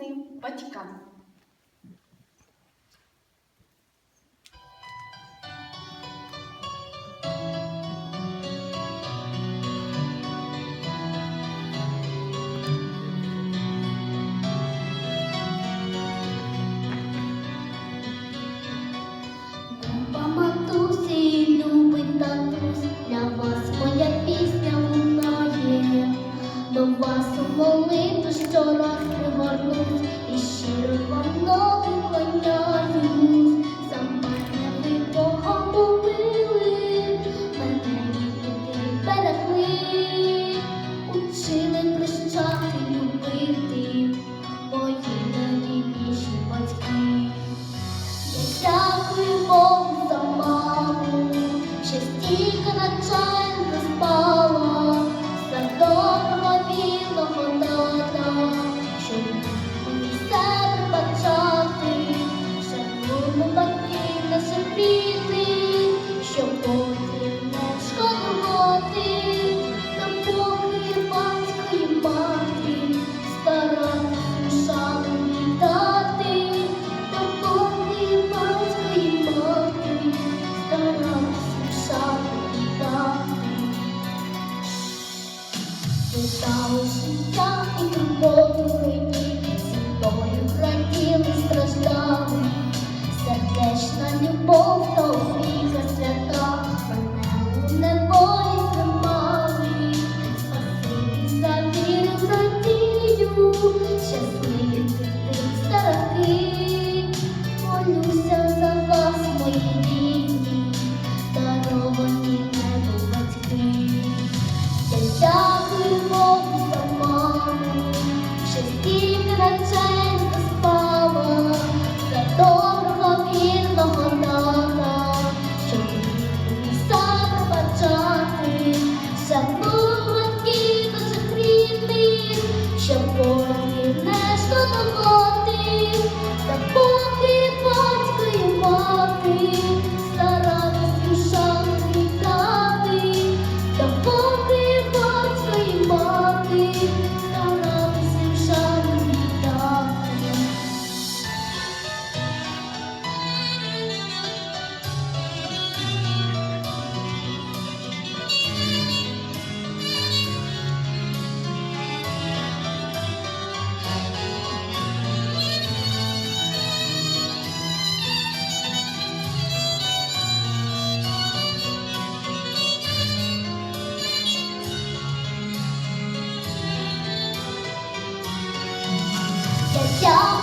корисний батькам. Донбасу молиту щораз пригорнуть і щиро вам нову коня. 到的笑 Chắc.